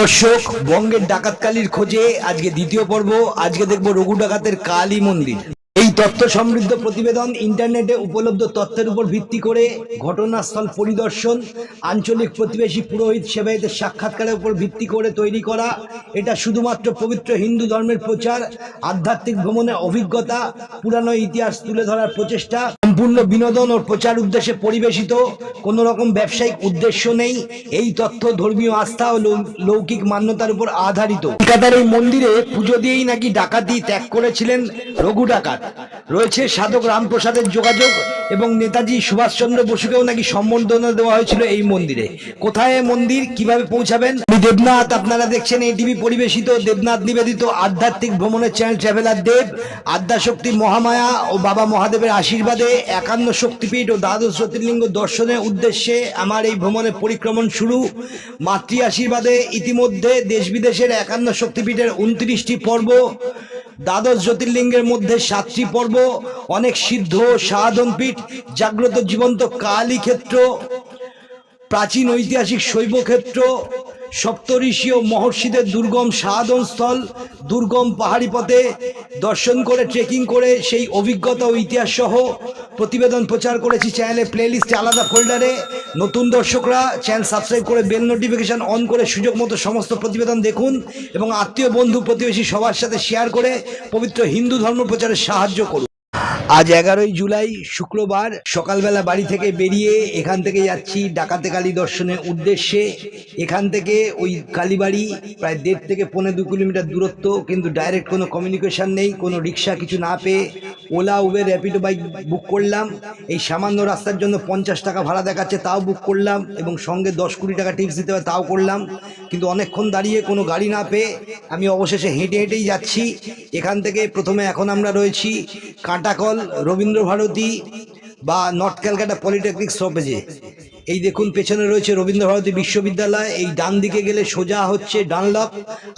দর্শক বঙ্গের ডাকাতকালীর খোঁজে আজকে দ্বিতীয় পর্ব। আজকে দেখব রঘু ডাকাতের কালী মন্দির। তথ্য সমৃদ্ধ প্রতিবেদন ইন্টারনেটে উপলব্ধ তথ্যের উপর ভিত্তি করে ঘটনাস্থল পরিদর্শন, আঞ্চলিক প্রতিবেশী পুরোহিত সেবায়তের সাক্ষাৎকারের উপর ভিত্তি করে তৈরি করা। এটা শুধুমাত্র পবিত্র হিন্দু ধর্মের প্রচার, আধ্যাত্মিক ভ্রমণের অভিজ্ঞতা, পুরানো ইতিহাস তুলে ধরার প্রচেষ্টা, সম্পূর্ণ বিনোদন ও প্রচার উদ্দেশ্যে পরিবেশিত কোনো রকম ব্যবসায়িক উদ্দেশ্য নেই। এই তথ্য ধর্মীয় আস্থা ও লৌকিক মান্যতার উপর আধারিত। কলকাতার এই মন্দিরে পুজো দিয়েই নাকি ডাকাতি ত্যাগ করেছিলেন রঘু ডাকাত। রয়েছে সাধক রামপ্রসাদের যোগাযোগ এবং নেতাজি সুভাষচন্দ্র বসুকেও নাকি সম্বর্ধনা দেওয়া হয়েছিল এই মন্দিরে। কোথায় মন্দির? কীভাবে পৌঁছাবেন? আমি দেবনাথ, আপনারা দেখছেন এই টিভি পরিবেশিত দেবনাথ নিবেদিত আধ্যাত্মিক ভ্রমণের চ্যানেল ট্রাভেলার দেব। আদ্যাশক্তি মহামায়া ও বাবা মহাদেবের আশীর্বাদে একান্ন শক্তিপীঠ ও দ্বাদশ জ্যোতির্লিঙ্গ দর্শনের উদ্দেশ্যে আমার এই ভ্রমণের পরিক্রমণ শুরু। মাতৃ আশীর্বাদে ইতিমধ্যে দেশ বিদেশের একান্ন শক্তিপীঠের উনত্রিশটি পর্ব দ্বাদশ জ্যোতির্লিঙ্গের মধ্যে সাতটি পর্ব, অনেক সিদ্ধ সাধনপীঠ জাগ্রত জীবন্ত কালী ক্ষেত্র প্রাচীন ঐতিহাসিক শৈব ক্ষেত্র সপ্তঋষি ও মহর্ষিদের দুর্গম সাধন স্থল, দুর্গম পাহাড়ি পথে দর্শন করে ট্রেকিং করে সেই অভিজ্ঞতা ও ইতিহাস সহ প্রতিবেদন প্রচার করেছি চ্যানেলে প্লেলিস্টে আলাদা ফোল্ডারে নতুন দর্শকরা চ্যানেল সাবস্ক্রাইব করে বেল নোটিফিকেশন অন করে সুযোগ মতো সমস্ত প্রতিবেদন দেখুন এবং আত্মীয় বন্ধু প্রতিবেশী সবার সাথে শেয়ার করে পবিত্র হিন্দু ধর্ম প্রচারে সাহায্য করুন। আজ এগারোই জুলাই, শুক্রবার, সকালবেলা বাড়ি থেকে বেরিয়ে এখান থেকে যাচ্ছি ডাকাতে কালী দর্শনের উদ্দেশ্যে। এখান থেকে ওই কালীবাড়ি প্রায় দেড় থেকে পনেরো দু কিলোমিটার দূরত্ব, কিন্তু ডাইরেক্ট কোনো কমিউনিকেশান নেই, কোনো রিক্সা কিছু না পেয়ে Ola Uber Rapido bike book করলাম। এই সামান্য রাস্তার জন্য পঞ্চাশ টাকা ভাড়া দেখাচ্ছে, তাও বুক করলাম এবং সঙ্গে দশ কুড়ি টাকা টিপস দিতে হবে, তাও করলাম। কিন্তু অনেকক্ষণ দাঁড়িয়ে কোনো গাড়ি না পেয়ে আমি অবশেষে হেঁটে হেঁটেই যাচ্ছি। এখান থেকে প্রথমে এখন আমরা রয়েছি কাঁটাকল, রবীন্দ্র ভারতী বা নর্থ ক্যালকাটা পলিটেকনিক স্টপেজে। এই দেখুন, পেছনে রয়েছে রবীন্দ্র ভারতী বিশ্ববিদ্যালয়। এই ডান দিকে গেলে সোজা হচ্ছে ডানলপ,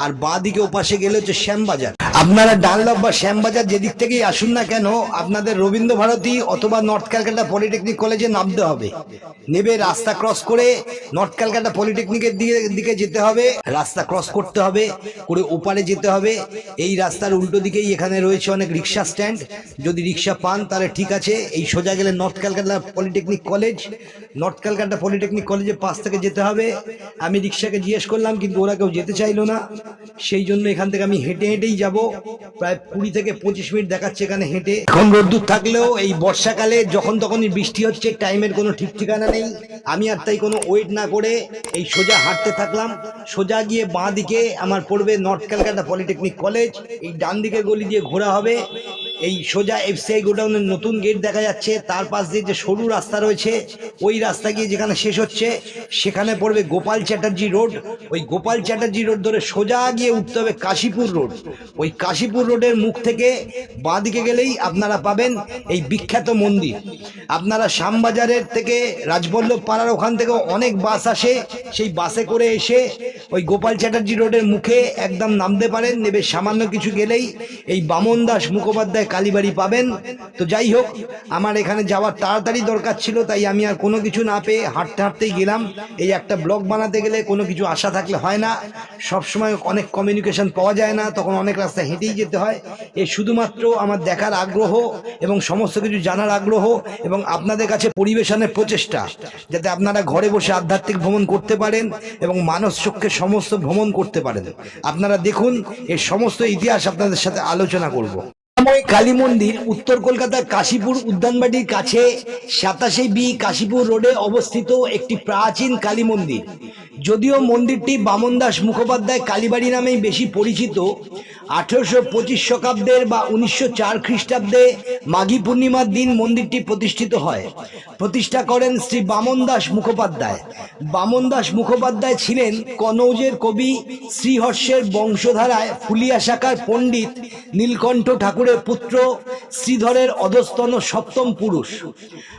আর বাঁ দিকে ওপাশে গেলে হচ্ছে শ্যামবাজার। আপনারা ডানলপ বা শ্যামবাজার যেদিক থেকেই আসুন না কেন, আপনাদের রবীন্দ্র ভারতী অথবা নর্থ ক্যালকাটা পলিটেকনিক কলেজে নামতে হবে। নেবে রাস্তা ক্রস করে নর্থ ক্যালকাটা পলিটেকনিকের দিকে দিকে যেতে হবে, রাস্তা ক্রস করতে হবে, করে ওপারে যেতে হবে। এই রাস্তার উল্টো দিকেই এখানে রয়েছে অনেক রিক্সা স্ট্যান্ড। যদি রিক্সা পান, তাহলে ঠিক আছে, এই সোজা গেলে north Calcutta polytechnic college. North Calcutta polytechnic কলেজের পাশ থেকে যেতে হবে। আমি রিক্সাকে জিজ্ঞেস করলাম, কিন্তু ওরা কেউ যেতে চাইলো না। সেই জন্য এখান থেকে আমি হেঁটে হেঁটেই যাব। প্রায় কুড়ি থেকে পঁচিশ মিনিট দেখাচ্ছে এখানে হেঁটে। এখন রোদ্দুর থাকলেও এই বর্ষাকালে যখন তখনই বৃষ্টি হচ্ছে, টাইমের কোনো ঠিক ঠিকানা নেই। আমি আর তাই কোনো ওয়েট না করে এই সোজা হাঁটতে থাকলাম। সোজা গিয়ে বাঁ দিকে আমার পড়বে নর্থ ক্যালকাটা পলিটেকনিক কলেজ। এই ডান দিকের গলি দিয়ে ঘোরা হবে। এই সোজা এফসিআই গোডাউনের নতুন গেট দেখা যাচ্ছে। তার পাশ দিয়ে যে সরু রাস্তা রয়েছে, ওই রাস্তা গিয়ে যেখানে শেষ হচ্ছে, সেখানে পড়বে গোপাল চ্যাটার্জি রোড। ওই গোপাল চ্যাটার্জি রোড ধরে সোজা গিয়ে উঠতে হবে কাশীপুর রোড। ওই কাশীপুর রোডের মুখ থেকে বাঁদিকে গেলেই আপনারা পাবেন এই বিখ্যাত মন্দির। আপনারা শ্যামবাজারের থেকে রাজবল্লভ পাড়ার ওখান থেকেও অনেক বাস আসে। সেই বাসে করে এসে ওই গোপাল চ্যাটার্জি রোডের মুখে একদম নামতে পারেন। নেবে সামান্য কিছু গেলেই এই বামন দাস মুখোপাধ্যায় কালীবাড়ি পাবেন। তো যাই হোক, আমার এখানে যাওয়ার তাড়াতাড়ি দরকার ছিল, তাই আমি আর কোনো কিছু না পেয়ে হাঁটতে হাঁটতেই গেলাম। এই একটা ব্লগ বানাতে গেলে কোনো কিছু আশা থাকলে হয় না। সব সময় অনেক কমিউনিকেশন পাওয়া যায় না, তখন অনেক রাস্তা হেঁটেই যেতে হয়। এ শুধুমাত্র আমার দেখার আগ্রহ এবং সমস্ত কিছু জানার আগ্রহ এবং আপনাদের কাছে পরিবেশনের প্রচেষ্টা, যাতে আপনারা ঘরে বসে আধ্যাত্মিক ভ্রমণ করতে পারেন এবং মানস চক্ষে সমস্ত ভ্রমণ করতে পারেন। আপনারা দেখুন এর সমস্ত ইতিহাস আপনাদের সাথে আলোচনা করব। ময় কালী মন্দির, উত্তর কলকাতার কাশীপুর উদ্যানবাটির কাছে সাতাশে বি কাশীপুর রোডে অবস্থিত একটি প্রাচীন কালী মন্দির। যদিও মন্দিরটি বামন দাস মুখোপাধ্যায় কালীবাড়ি নামেই বেশি পরিচিত আঠেরোশো পঁচিশ শতাব্দের বা উনিশশো চার খ্রিস্টাব্দে মাঘী পূর্ণিমার দিন মন্দিরটি প্রতিষ্ঠিত হয়। প্রতিষ্ঠা করেন শ্রী বামন দাস মুখোপাধ্যায়। বামন দাস মুখোপাধ্যায় ছিলেন কনৌজের কবি শ্রীহর্ষের বংশধারায় ফুলিয়া শাখার পণ্ডিত নীলকণ্ঠ ঠাকুরের পুত্র শ্রীধরের অধস্তন সপ্তম পুরুষ।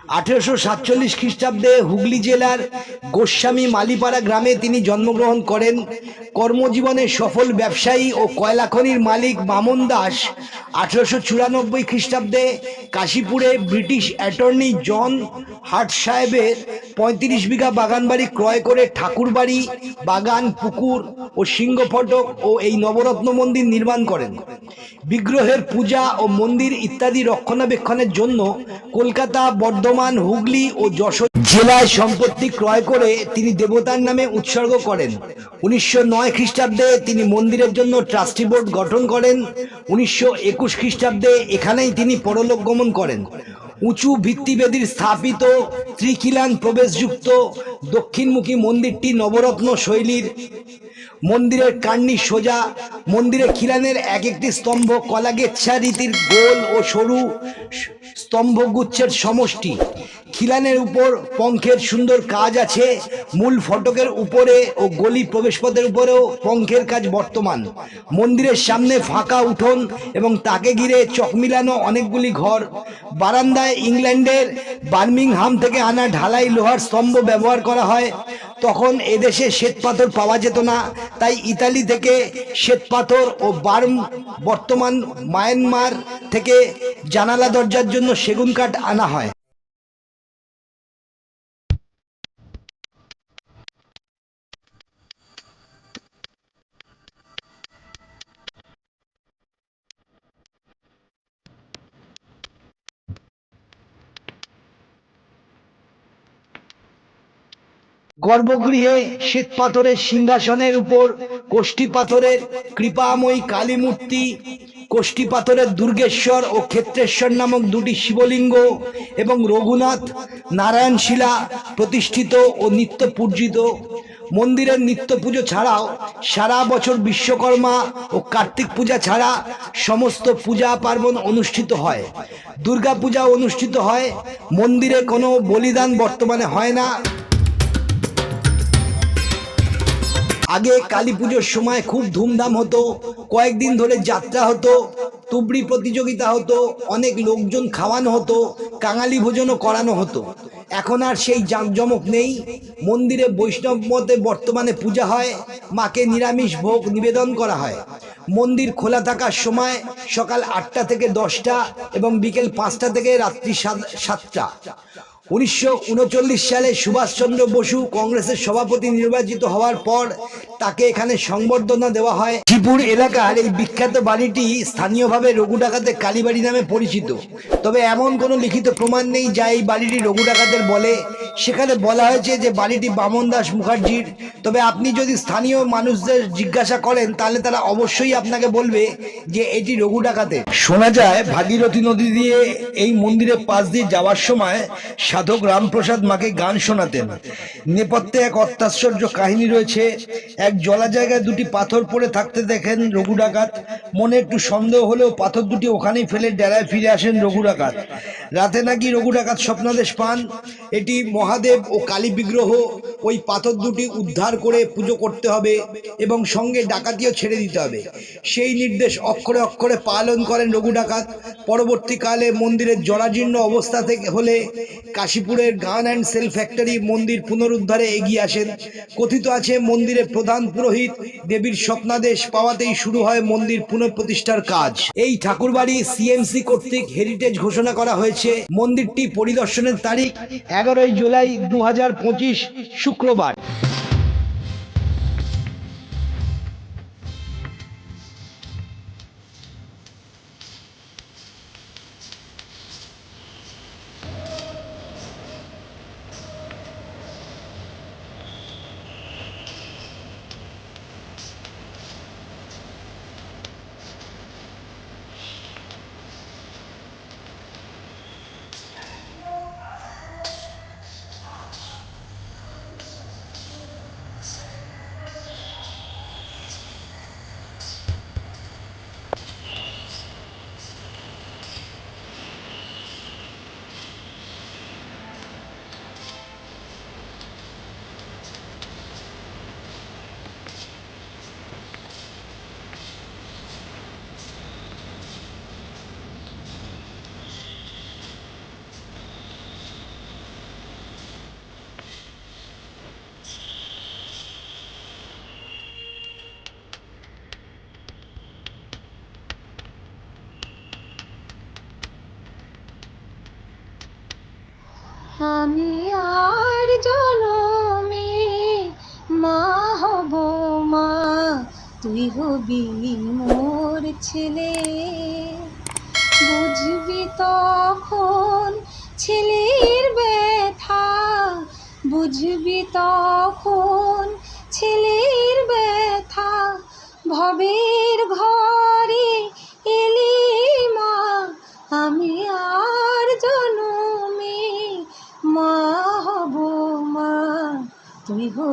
আঠেরোশো সাতচল্লিশ খ্রিস্টাব্দে হুগলি জেলার গোস্বামী মালিপাড়া গ্রামে তিনি জন্মগ্রহণ করেন। কর্মজীবনে সফল ব্যবসায়ী ও কয়লা খনির মালিক মামুন দাস আঠারোশো চুরানব্বই খ্রিস্টাব্দে কাশীপুরে ব্রিটিশ অ্যাটর্নি জন হার্ট সাহেবের পঁয়ত্রিশ বিঘা বাগান বাড়ি ক্রয় করে ঠাকুরবাড়ি, বাগান, পুকুর ও সিংহ ফটক ও এই নবরত্ন মন্দির নির্মাণ করেন। বিগ্রহের পূজা ও মন্দির ইত্যাদি রক্ষণাবেক্ষণের জন্য কলকাতা, বর্ধমান, হুগলি ও যশোর জেলায় সম্পত্তি ক্রয় করে তিনি দেবতার নামে উৎসর্গ করেন। উনিশশো নয় খ্রিস্টাব্দে তিনি মন্দিরের জন্য ট্রাস্টি বোর্ড গঠন করেন উনিশশো একুশ খ্রিস্টাব্দে এখানেই তিনি পরলোক গমন করেন। উঁচু ভিত্তিবেদীর স্থাপিত ত্রিকিলান প্রবেশযুক্ত দক্ষিণমুখী মন্দিরটি নবরত্ন শৈলীর। মন্দিরের কান্নি সোজা, মন্দিরের খিলানের এক একটি স্তম্ভ কলাগেচ্ছা রীতির গোল ও সরু স্তম্ভগুচ্ছের সমষ্টি। খিলানের উপর পঙ্খের সুন্দর কাজ আছে, মূল ফটকের উপরে ও গলি প্রবেশপথের উপরেও পঙ্খের কাজ বর্তমান। মন্দিরের সামনে ফাঁকা উঠোন এবং তাকে ঘিরে চকমিলানো অনেকগুলি ঘর। বারান্দায় ইংল্যান্ডের বার্মিংহাম থেকে আনা ঢালাই লোহার স্তম্ভ ব্যবহার করা হয়। তখন এদেশে শ্বেতপাথর পাওয়া যেত না, তাই ইতালি থেকে শ্বেতপাথর ও বার্ম বর্তমান মায়ানমার থেকে জানালা দরজার জন্য সেগুন কাঠ আনা হয়। গর্ভগৃহে শ্বেত পাথরের সিংহাসনের উপর, কোষ্ঠী পাথরের কৃপাময়ী কালী মূর্তি, কোষ্ঠী পাথরের দুর্গেশ্বর ও ক্ষেত্রেশ্বর নামক দুটি শিবলিঙ্গ এবং রঘুনাথ নারায়ণ শিলা প্রতিষ্ঠিত ও নিত্য পূজিত। মন্দিরের নিত্য পুজো ছাড়াও সারা বছর বিশ্বকর্মা ও কার্তিক পূজা ছাড়া সমস্ত পূজা পার্বণ অনুষ্ঠিত হয়। দুর্গা পূজা অনুষ্ঠিত হয়, মন্দিরে কোনো বলিদান বর্তমানে হয় না। আগে কালী পুজোর সময় খুব ধুমধাম হতো, কয়েকদিন ধরে যাত্রা হতো, তুবড়ি প্রতিযোগিতা হতো, অনেক লোকজন খাওয়ানো হতো, কাঙালি ভোজনও করানো হতো। এখন আর সেই জাঁকজমক নেই, মন্দিরে বৈষ্ণব মতে বর্তমানে পূজা হয়, মাকে নিরামিষ ভোগ নিবেদন করা হয়। মন্দির খোলা থাকার সময় সকাল আটটা থেকে দশটা এবং বিকেল পাঁচটা থেকে রাত্রি সাত- সাতটা। উনিশশো উনচল্লিশ সালে সুভাষচন্দ্র বসু কংগ্রেসের সভাপতি নির্বাচিত হওয়ার পর তাকে এখানে সংবর্ধনা দেওয়া হয়। শ্রীপুর এলাকার এই বিখ্যাত বাড়িটি স্থানীয়ভাবে রঘু ডাকাতের কালীবাড়ি নামে পরিচিত। তবে এমন কোনো লিখিত প্রমাণ নেই যা এই বাড়িটি রঘু ডাকাতের বলে। সেখানে বলা হয়েছে যে বাড়িটি বামন দাস মুখার্জির। তবে আপনি যদি স্থানীয় মানুষদের জিজ্ঞাসা করেন, তাহলে তারা অবশ্যই আপনাকে বলবে যে এটি রঘু ডাকাতের। শোনা যায়, ভাগীরথী নদী দিয়ে এই মন্দিরের পাশ দিয়ে যাওয়ার সময় সাধক রামপ্রসাদ মাকে গান শোনাতেন। নেপথ্যে এক অত্যাশ্চর্য কাহিনী রয়েছে। এক জলা জায়গায় দুটি পাথর পড়ে থাকতে দেখেন রঘু ডাকাত। মনে একটু সন্দেহ হলেও পাথর দুটি ওখানেই ফেলে ডেরায় ফিরে আসেন রঘু ডাকাত। রাতে নাকি রঘু ডাকাত স্বপ্নাদেশ পান। এটি মহাদেব ও কালী বিগ্রহ, ওই পাথর দুটি উদ্ধার করে পুজো করতে হবে এবং সঙ্গে ডাকাতিও ছেড়ে দিতে হবে। সেই নির্দেশ অক্ষরে অক্ষরে পালন করেন রঘু ডাকাত। পরবর্তীকালে মন্দিরের জরাজীর্ণ অবস্থা থেকে হলে কাশীপুরের গান অ্যান্ড সেল ফ্যাক্টরি মন্দির পুনরুদ্ধারে এগিয়ে আসেন। কথিত আছে মন্দিরের প্রধান পুরোহিত দেবীর স্বপ্নাদেশ পাওয়াতেই শুরু হয় মন্দির পুনঃপ্রতিষ্ঠার কাজ। এই ঠাকুরবাড়ি সিএমসি কর্তৃক হেরিটেজ ঘোষণা করা হয়েছে। মন্দিরটি পরিদর্শনের তারিখ এগারোই জুলাই দু হাজার পঁচিশ শুক্রবার। আমি আর জনমে মা হব মা, তুই হবি মোর ছেলে। বুঝবি তখন ছেলের ব্যথা, বুঝবি তখন ছেলের ব্যথা। ভবের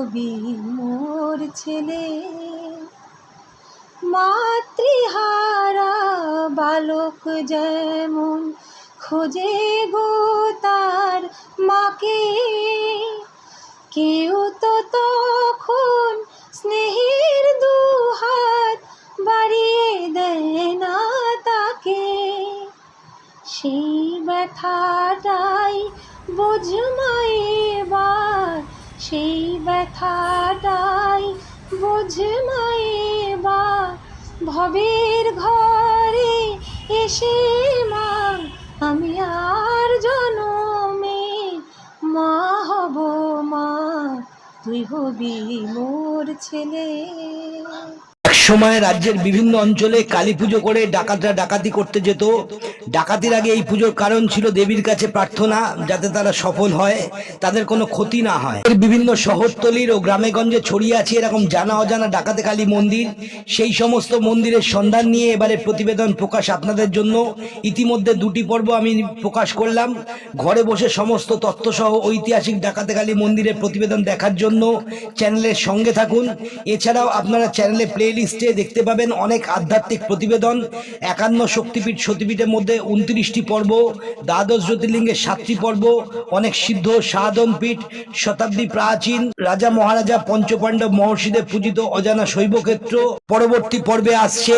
হবি মোর ছেলে। মাতৃহারা বালক যেমন খোঁজে গো তার মাকে। কেউ তো তখন স্নেহের দুহাত বাড়িয়ে দেয় না তাকে। সেই ব্যথাটাই বোঝ মায়েবার সেই ব্যথাটাই বোঝ মায়েবার ভবের ঘরে এসে মা, আমি আর জনমে মা হব মা। তুই হবি মোর ছেলে। সময় রাজ্যের বিভিন্ন অঞ্চলে কালী পুজো করে ডাকাতরা ডাকাতি করতে যেত। ডাকাতির আগে এই পুজোর কারণ ছিল দেবীর কাছে প্রার্থনা, যাতে তারা সফল হয়, তাদের কোনো ক্ষতি না হয়। এর বিভিন্ন শহরতলির ও গ্রামে গঞ্জে ছড়িয়ে আছে এরকম জানা অজানা ডাকাতে কালী মন্দির। সেই সমস্ত মন্দিরের সন্ধান নিয়ে এবারে প্রতিবেদন প্রকাশ আপনাদের জন্য। ইতিমধ্যে দুটি পর্ব আমি প্রকাশ করলাম। ঘরে বসে সমস্ত তথ্যসহ ঐতিহাসিক ডাকাতে কালী মন্দিরের প্রতিবেদন দেখার জন্য চ্যানেলের সঙ্গে থাকুন। এছাড়াও আপনারা চ্যানেলে প্লে লিস্টে দেখতে পাবেন অনেক আধ্যাত্মিক প্রতিবেদন। একান্ন শক্তিপীঠ সতীপীঠের মধ্যে উনত্রিশটি পর্ব, দ্বাদশ জ্যোতির্লিঙ্গের সাতটি পর্ব, অনেক সিদ্ধ সাধন পীঠ, শতাব্দী প্রাচীন, রাজা মহারাজা পঞ্চপাণ্ডব মহর্ষিদের পূজিত অজানা শৈবক্ষেত্র। পরবর্তী পর্বে আসছে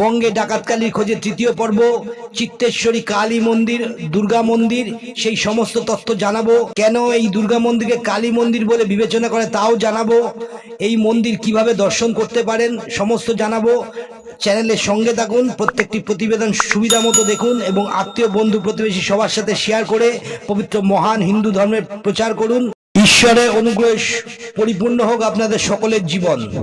বঙ্গে ডাকাতকালীর খোঁজে তৃতীয় পর্ব, চিত্তেশ্বরী কালী মন্দির, দুর্গা মন্দির, সেই সমস্ত তথ্য জানাব। কেন এই দুর্গা মন্দিরকে কালী মন্দির বলে বিবেচনা করে তাও জানাব। এই মন্দির কীভাবে দর্শন করতে পারেন সমস্ত জানাব। চ্যানেলের সঙ্গে থাকুন, প্রত্যেকটি প্রতিবেদন সুবিধা মতো দেখুন এবং আত্মীয়, বন্ধু, প্রতিবেশী সবার সাথে শেয়ার করে পবিত্র মহান হিন্দু ধর্মের প্রচার করুন। ঈশ্বরের অনুগ্রহ পরিপূর্ণ হোক আপনাদের সকলের জীবন।